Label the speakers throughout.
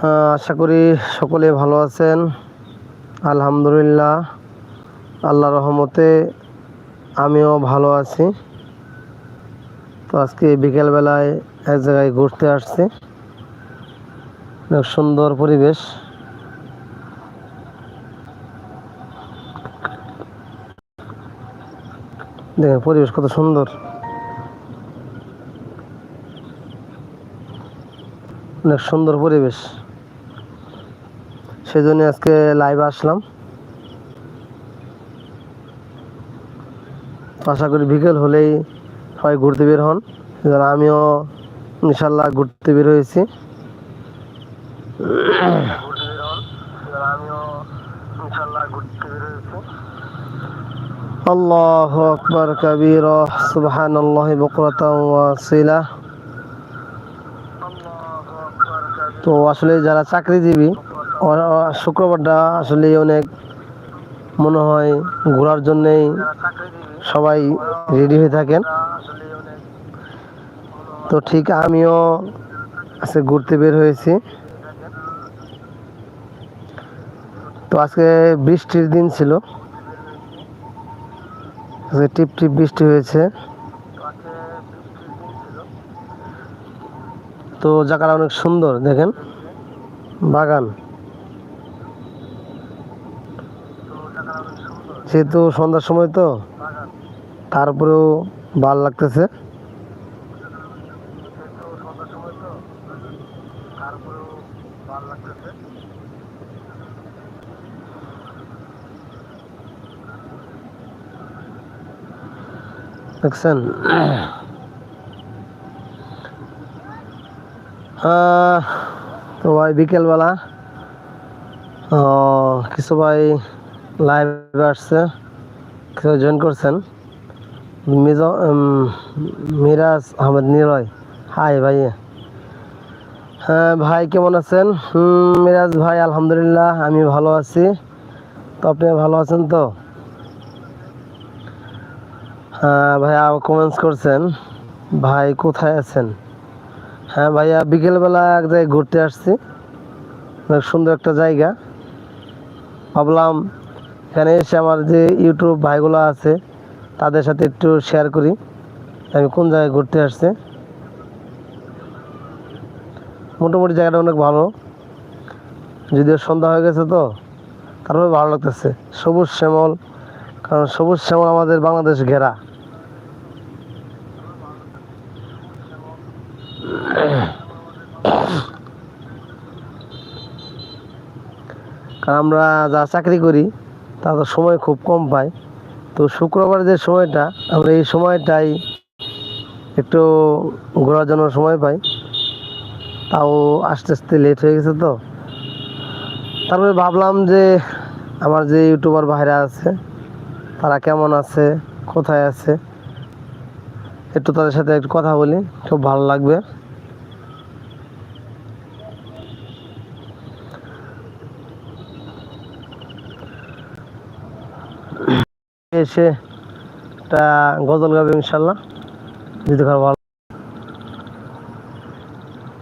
Speaker 1: হ্যাঁ, আশা করি সকলে ভালো আছেন। আলহামদুলিল্লাহ আল্লাহ রহমতে আমিও ভালো আছি। তো আজকে বিকেলবেলায় এক জায়গায় ঘুরতে আসছি। অনেক সুন্দর পরিবেশ। দেখেন পরিবেশ কত সুন্দর। অনেক সুন্দর পরিবেশ। সেই জন্য আজকে লাইভ আসলাম। আশা করি বিকেল হলেই সবাই ঘুরতে বের হন। আমিও ইনশাল্লাহ ঘুরতে বের হয়েছি। আল্লাহ আকবর কবির সুবহান আল্লাহ বকরত ওয়াসিলা। তো আসলে যারা চাকরিজীবী শুক্রবারটা আসলে অনেক মনে হয় ঘোরার জন্যেই সবাই রেডি হয়ে থাকেন। তো ঠিক আমিও আজকে ঘুরতে বের হয়েছি। তো আজকে বৃষ্টির দিন ছিল। আজকে টিপ টিপ বৃষ্টি হয়েছে। তো জায়গাটা অনেক সুন্দর, দেখেন। বাগান। যেহেতু সন্ধ্যার সময় তো তারপরেও ভালো লাগতেছে। দেখছেন? তো ভাই বিকেলবেলা কিছু ভাই লাইভে আসছে। কিছু জয়েন করছেন? মিজ মিরাজ আহমেদ নিরয় হাই ভাই। হ্যাঁ ভাই, কেমন আছেন? মিরাজ ভাই, আলহামদুলিল্লাহ, আমি ভালো আছি। তো আপনি ভালো আছেন তো? হ্যাঁ ভাইয়া কমেন্টস করছেন। ভাই, কোথায় আছেন? হ্যাঁ ভাইয়া, বিকেলবেলা এক জায়গায় ঘুরতে আসছি। অনেক সুন্দর একটা জায়গা। ভাবলাম এখানে এসে আমার যে ইউটিউব ভাইগুলো আছে, তাদের সাথে একটু শেয়ার করি। আমি কোন জায়গায় ঘুরতে আসছি? মোটামুটি জায়গাটা অনেক ভালো। যদিও সন্ধ্যা হয়ে গেছে তো, তারপরে ভালো লাগতেছে। সবুজ শ্যামল, কারণ সবুজ শ্যামল আমাদের বাংলাদেশ ঘেরা। কারণ আমরা যা চাকরি করি তা তো সময় খুব কম পাই তো শুক্রবার যে সময়টা, আমরা এই সময়টাই একটু ঘোরার জন্য সময় পাই। তাও আস্তে আস্তে লেট হয়ে গেছে তো। তারপরে ভাবলাম যে আমার যে ইউটিউবার ভাইরা আছে, তারা কেমন আছে, কোথায় আছে, একটু তাদের সাথে একটু কথা বলি, খুব ভালো লাগবে। এসে একটা গজল গাবে ইনশাল্লাহ যদি ভালো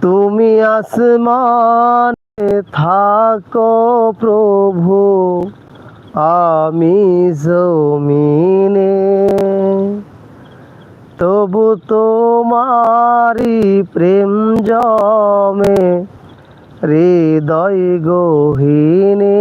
Speaker 1: তুমি আসমানে থাকো প্রভু, আমি জমিনে। তবু তোমারি প্রেম জমে, হৃদয় গহীনে।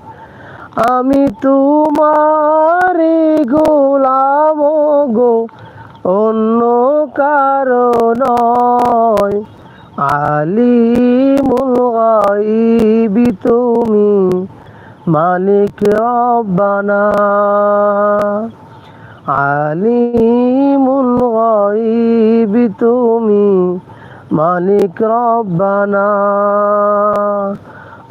Speaker 1: আমি তোমার গোলাম গো, অন্য কারণ আলিমুল গাইবি তুমি মালিক রব্বানা। আলিমুল গাইবি তুমি মালিক রব্বানা।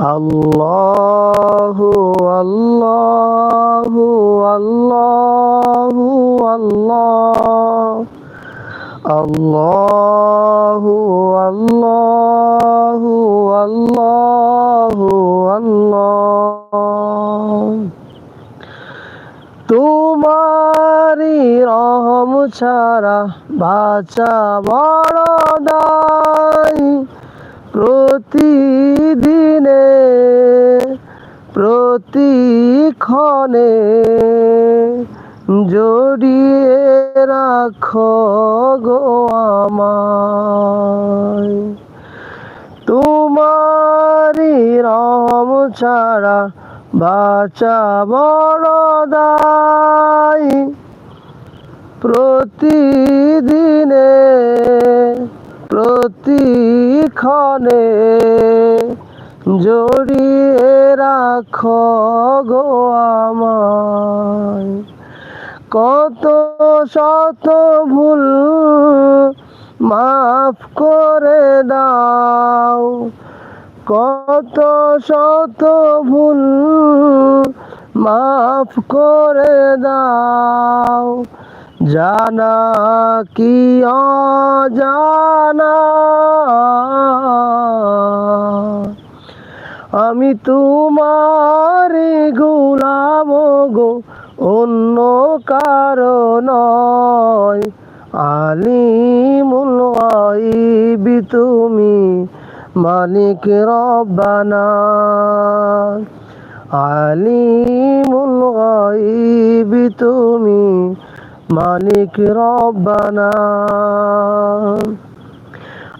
Speaker 1: আল্লাহু আল্লাহু আল্লাহু আল্লাহ। আল্লাহু আল্লাহু আল্লাহু আল্লাহ। তোমারি রহম ছাড়া বাঁচা বড় দায় প্রতিদিনে প্রতিক্ষণে জড়িয়ে রাখো গো আমায়। তোমারি রহম ছাড়া বাঁচা বড় দায় প্রতিদিনে প্রতিক্ষণে জড়িয়ে রাখো গো আমায়। কত শত ভুল মাফ করে দাও। কত শত ভুল মাফ করে দাও। জানা কি অজানা? আমি তোমার গোলাম গো, অন্য কারণ আলিমুল গাইবি তুমি মালিক রব্বানা। আলিমুল গাইবি তুমি মালিক রব্বানা।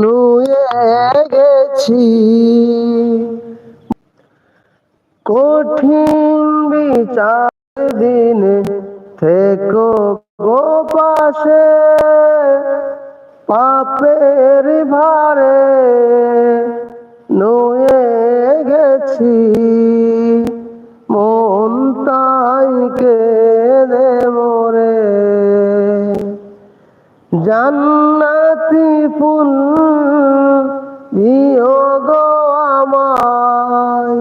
Speaker 1: নুয়ে গেছি। কঠিন বিচার দিনে থেকো গো পাশে, পাপের ভারে নুয়ে গেছি। মন তাই কেঁদে মোরে। জান্নাতি ফুল দিও গো আমায়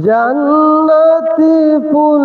Speaker 1: জান্নাতি ফুল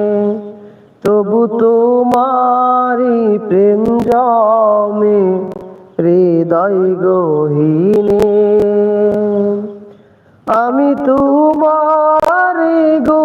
Speaker 1: তবু তোমারি প্রেম জমে হৃদয় গহিনে। আমি তোমারি গোলাম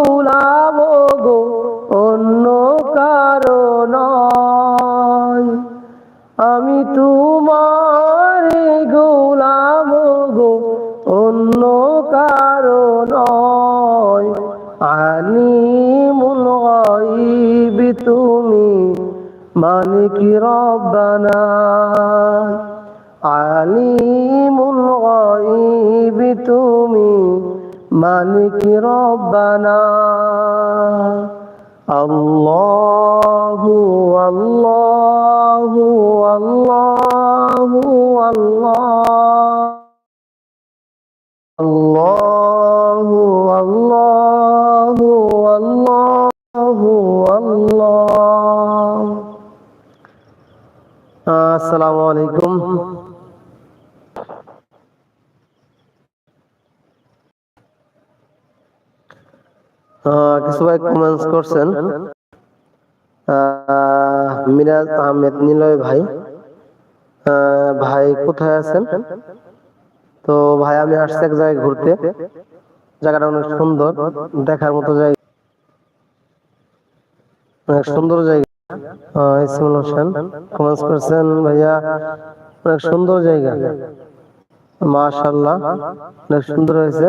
Speaker 1: আল্লাহু আল্লাহ আল্লাহু আল্লাহু আল্লাহু আল্লাহ আসসালামু আলাইকুম কিছু ভাই কমেন্টস করছেন। আহ, মিরাজ আহমেদ নিলয় ভাই। ভাই কোথায় আছেন? তো ভাই, আমি আসছি এক জায়গায় ঘুরতে। জায়গাটা অনেক সুন্দর, দেখার মতো জায়গা। অনেক সুন্দর জায়গা। ভাইয়া, অনেক সুন্দর জায়গা। মাশাল্লাহ অনেক সুন্দর হয়েছে।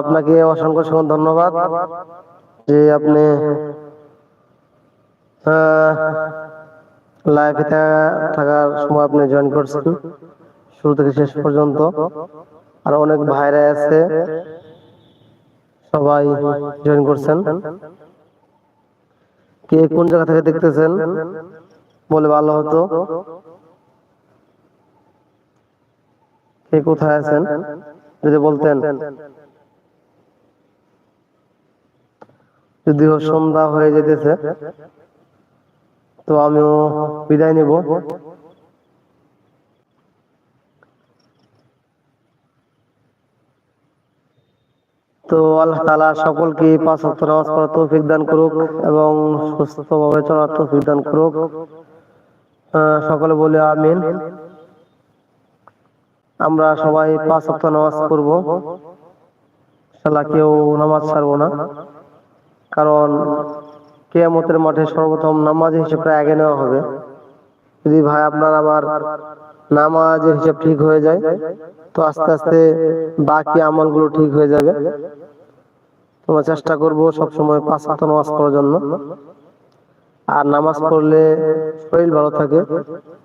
Speaker 1: আপনাকে অসংখ্য অসংখ্য ধন্যবাদ যে আপনি লাইফে থাকার সময় আপনি জয়েন করছেন শুরু থেকে শেষ পর্যন্ত। আর অনেক ভাইরা আছে। সবাই জয়েন করছেন। কে কোন জায়গা থেকে দেখতেছেন? বলে ভালো হতো। কে কোথায় আছেন? যদি বলতেন। যদিও সন্ধ্যা হয়ে যেতেছে। তো আমিও বিদায় নেব। তো আল্লাহ তালা সকলকে পাঁচ ওয়াক্ত নামাজ পড়ার তৌফিক দান করুক এবং সুস্থভাবে চলার তৌফিক দান করুক। সকলে বলে আমিন। আমরা সবাই পাঁচ ওয়াক্ত নামাজ পড়ব। ইনশাআল্লাহ কেউ নামাজ ছাড়বো না। কারণ কেয়ামতের মাঠে সর্বপ্রথম নামাজ হিসেবটা আগে নেওয়া হবে। যদি ভাই আপনার আমার নামাজের হিসাব ঠিক হয়ে যায়, তো আস্তে আস্তে বাকি আমলগুলো ঠিক হয়ে যাবে। তোমরা চেষ্টা করব সবসময় পাঁচ হাত নামাজ পড়ার জন্য। আর নামাজ পড়লে শরীর ভালো থাকে।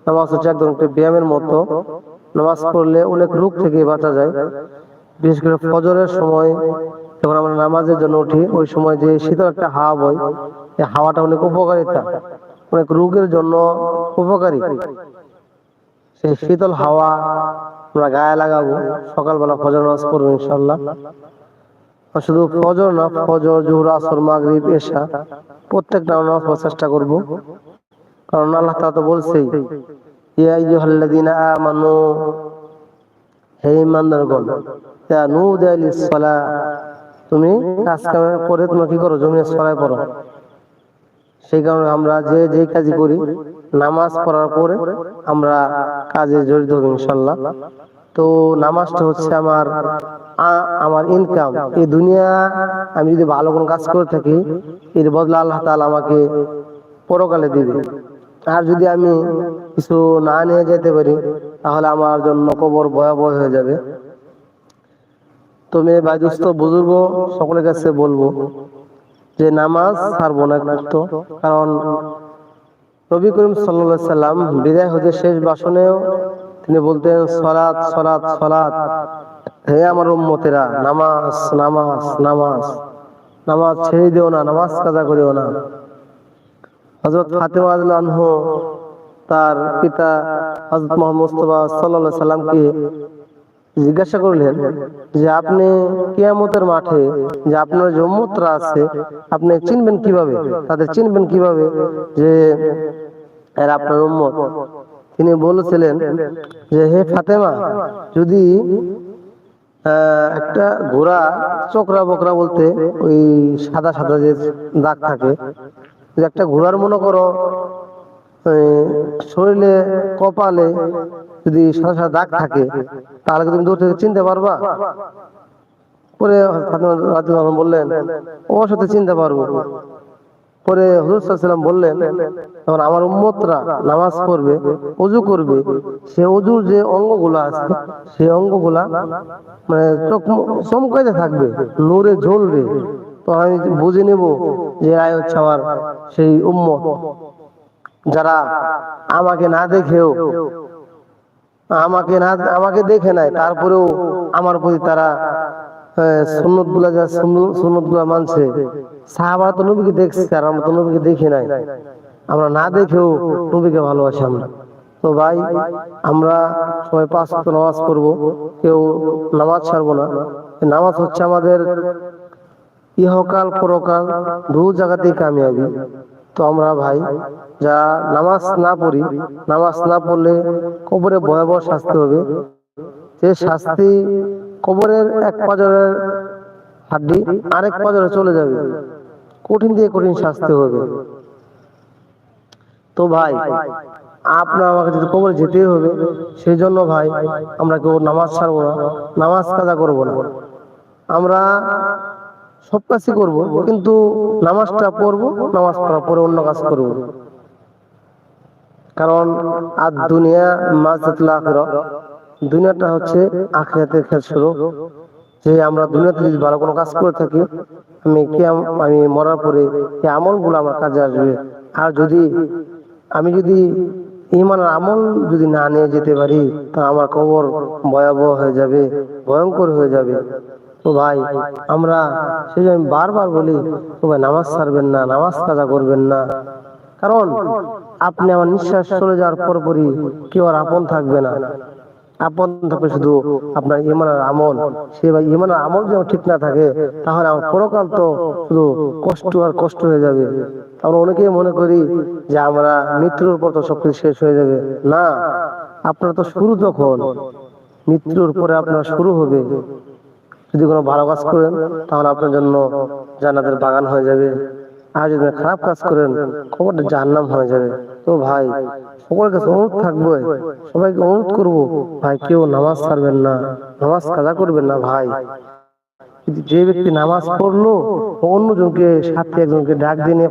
Speaker 1: নামাজ হচ্ছে একদম একটা ব্যায়ামের মতো। নামাজ পড়লে অনেক রোগ থেকে বাঁচা যায়। বিশেষ করে ফজরের সময় যখন আমরা নামাজের জন্য উঠি, ওই সময় যে শীতল একটা হাওয়া বয় হাওয়াটা অনেক উপকারিতা, অনেক রোগের জন্য উপকারী। সেই শীতল হাওয়া আমরা গায়ে লাগাবো, সকালবেলা ফজর নামাজ পড়ব ইনশাল্লাহ শুধু ফজর না, ফজর, জোহর, আসর, মাগরিব, এশা, প্রত্যেকটা নামাজ পড়ার চেষ্টা করব। কারণ আল্লাহ তা তো বলছেই, ইয়া আইয়ুহাল্লাযীনা আমানু, হে ইমানদারগণ তুমি কাজ কাম করে তোমরা কি করো? জমিনে সরাই পড়ো। সেই কারণে আমরা যে যে কাজই করি, নামাজ পড়ার পরে আমরা কাজে জড়িত ইনশাল্লাহ। তো নামাজটা হচ্ছে আমার আমার ইনকাম এই দুনিয়া আমি যদি ভালো কোনো কাজ করে থাকি, এর বদলা আল্লাহ তাআলা আমাকে পরকালে দিবে। আর যদি আমি কিছু না নিয়ে যেতে পারি, তাহলে আমার জন্য কবর ভয়াবহ হয়ে যাবে। তো মেয়ে দোস্ত, বুজুর্গ, সকলের কাছে বলব যে নামাজ ছাড়বো না তো কারণ নবী করিম সাল্লা সাল্লাম বিদায় হতে শেষ ভাষণেও তিনি বলতেন, সলাৎ সলাৎ সলাৎ। হে আমার উম্মতেরা, নামাজ নামাজ নামাজ। নামাজ ছেড়ে দিও না, নামাজ কাজা করিও না। হজরত ফাতেমা আনহু তার পিতা হজরত মোহাম্মদ মুস্তফা সাল্লাহ সাল্লামকে জিজ্ঞাসা করলেন যে আপনি কিয়ামতের মাঠে যে আপনার যে উম্মতরা আছে, আপনি চিনবেন কীভাবে? তাদের চিনবেন কীভাবে যে এরা আপনার উম্মত? তিনি বলেছিলেন যে, হে ফাতেমা, যদি একটা ঘোড়া চোকরা বকরা বলতে ওই সাদা সাদা যে দাগ থাকে যে একটা ঘোড়ার মনে করো শরীরে, কপালে যদি সাদা দাগ থাকে, তাহলে তুমি দূর থেকে চিনতে পারবা? পরে বললেন ওর সাথে চিনতে পারব। পরে হুজুর সাল্লাল্লাহু বললেন তখন আমার উম্মতরা নামাজ পড়বে ওযু করবে। সে ওযুর যে অঙ্গগুলো আছে সেই অঙ্গগুলা মানে চোখ চমকাইতে থাকবে, নূরে জ্বলবে তো আমি বুঝে নেব যে আয় হচ্ছে আমার সেই উম্মত। যারা আমাকে না দেখেও, আমাকে না, আমাকে দেখে নাই, তারপরেও আমার প্রতি তারা সুন্নতগুলা সুন্নতগুলা মানছে, সাহাবারা তো নবীকে দেখছে, আর আমরা তো নাই। আমরা না দেখেও নবীকে ভালোবাসি আমরা। তো ভাই, আমরা সবাই পাঁচ নামাজ পড়ব, কেউ নামাজ ছাড়বো না। নামাজ হচ্ছে আমাদের ইহকাল, পরকাল দু জায়গাতেই কামিয়াবি। তো আমরা ভাই যা নামাজ না পড়ি, নামাজ না পড়লে কবরে ভয়াবহ শাস্তি হবে। যে শাস্তি কবরের এক পাজরের হাড্ডি, আরেক পাজরে চলে যাবে, কঠিন দিয়ে কঠিন শাস্তি হবে। তো ভাই, আপনার আমাকে যদি কবরে যেতেই হবে সেই জন্য ভাই, আমরা কেউ নামাজ ছাড়বো না, নামাজ কাজা করব না। আমরা সব কাজই করব, কিন্তু নামাজটা পড়ব, নামাজ পড়ার পরে অন্য কাজ করব। কারণ আর দুনিয়া মাজাতুল আখিরা। দুনিয়াটা হচ্ছে আখিরাতের খেল শুরু। যে আমরা দুনিয়াতে যদি ভালো কোনো কাজ করে থাকি, আমি কি আমি মরার পরে এই আমলগুলো আমার কাজে আসবে। আর যদি, আমি যদি ইমানের আমল যদি না নিয়ে যেতে পারি তা আমার কবর ভয়াবহ হয়ে যাবে, ভয়ঙ্কর হয়ে যাবে। তো ভাই, আমরা সেই জন্য আমি বারবার বলি তো ভাই, নামাজ ছাড়বেন না, নামাজ কাজা করবেন না। কারণ আপনি আমার নিঃশ্বাস চলে যাওয়ার পরপরই কেউ আর আপন থাকবে না। আপন থাকবে শুধু আপনার ইমানের আমল। সে ভাই ইমানের আমল যেন ঠিক না থাকে, তাহলে আমার পরকাল তো শুধু কষ্ট আর কষ্ট হয়ে যাবে। আমরা অনেকেই মনে করি যে আমরা মৃত্যুর পর তো সবকিছু শেষ হয়ে যাবে। না, আপনার তো শুরু তখন। মৃত্যুর পরে আপনার শুরু হবে। যদি কোনো ভালো কাজ করেন, তাহলে আপনার জন্য জান্নাতের বাগান হয়ে যাবে। আর যদি খারাপ কাজ করেন খবরটা জাহান্নাম হয়ে যাবে। তো ভাই, সকলের কাছে অনুরোধ থাকবে, সবাইকে অনুরোধ করব, ভাই, কেউ নামাজ ছাড়বেন না, নামাজ কাজা করবেন না ভাই। যে ব্যক্তি নামাজ পড়ল অন্যজনকে, সাথে একজনকে ডাক দিয়ে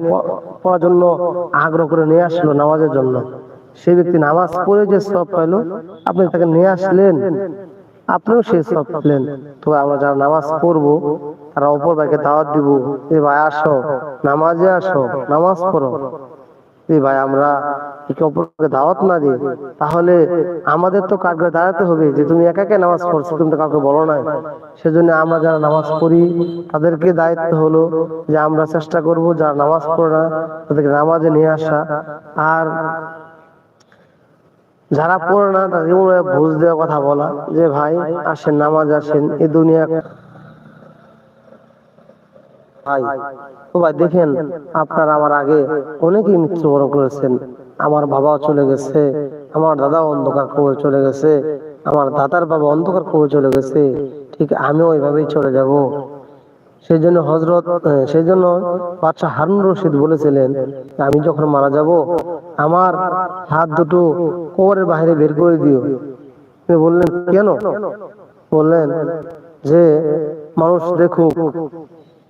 Speaker 1: পড়ার জন্য আগ্রহ করে নিয়ে আসলো নামাজের জন্য। সেই ব্যক্তি নামাজ পড়ে যে সব পাইলো, আপনি তাকে নিয়ে আসলেন। আপনিও সেই সব পেলেন। তো আমরা যারা নামাজ পড়ব, তারা অপর ভাইকে দাওয়াত দিব, এ ভাই আসো, নামাজে আসো, নামাজ পড়ো। এই ভাই, আমরা একে অপরকে দাওয়াত না দিই। তাহলে আমাদের তো কাঠগড়ে দাঁড়াতে হবে যে, তুমি একা একা নামাজ পড়ছো, তুমি তো কাউকে বলো নাই। সেজন্য আমরা যারা নামাজ পড়ি, তাদেরকে দায়িত্ব হলো যে, আমরা চেষ্টা করব যারা নামাজ পড়ে না, তাদেরকে নামাজে নিয়ে আসা। আর যারা পড়ে না মনে বুঝ দেওয়ার কথা বলা যে, ভাই, আসেন, নামাজ আসেন, এই দুনিয়া তো ভাই, দেখেন, আপনার আমার আগে অনেকেই মৃত্যুবরণ করেছেন। আমার বাবাও চলে গেছে, আমার দাদাও অন্ধকার কবরে চলে গেছে, আমার দাদার বাবা অন্ধকার কবরে চলে গেছে, ঠিক আমিও ওইভাবেই চলে যাব। সেই জন্য হজরত সেই জন্য বাদশাহ হারুন রশিদ বলেছিলেন, আমি যখন মারা যাব, আমার হাত দুটো কবরের বাইরে বের করে দিও। বললেন, কেন? বললেন যে, মানুষ দেখুক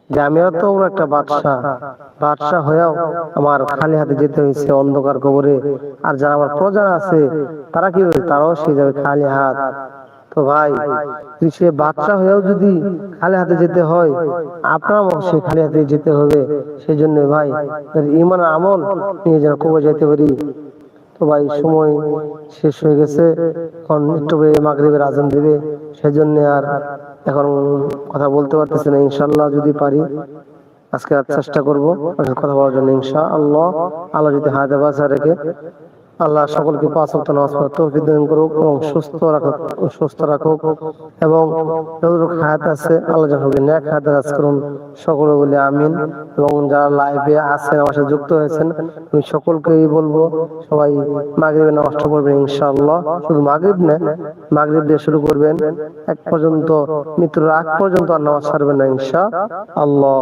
Speaker 1: যে আমিও তো একটা বাদশাহ। বাদশাহ হয়েও আমার খালি হাতে যেতে হয়েছে অন্ধকার কবরে। আর যারা আমার প্রজা আছে, তারা কি তারাও সে যাবে খালি হাত তো ভাই সে বাচ্চা হয়েও যদি খালি হাতে যেতে হয় আপনার সে খালি হাতে যেতে হবে। সেই জন্য ভাই ইমান আমল নিয়ে যেন কবে যেতে পারি। তো ভাই, সময় শেষ হয়ে গেছে, এখন পরে মাগরিবের আজান দিবে। সেজন্য আর এখন কথা বলতে পারতেছি না ইনশাল্লাহ যদি পারি। আজকে আর চেষ্টা করব, কথা বলার জন্য ইনশা আল্লাহ আল্লাহ যদি বাসা রেখে আল্লাহ সকলকে পাঁচ ওয়াক্ত নামাজ পড়ার তৌফিক দান করুক এবং সুস্থ রাখুক সুস্থ রাখুক এবং যতটুকু হায়াত আছে আল্লাহ যেন ন্যাক হায়াত রাজ করুন। সকলে বলে আমিন এবং যারা লাইভে আছেন, আমার সাথে যুক্ত হয়েছেন, আমি সকলকেই বলব সবাই মাগরিবের নামাজটা পড়বেন ইনশাআল্লাহ। শুধু মাগরিব না, মাগরিব দিয়ে শুরু করবেন। এক পর্যন্ত, মৃত্যুর আগ পর্যন্ত আর নামাজ ছাড়বেন না ইনশা আল্লাহ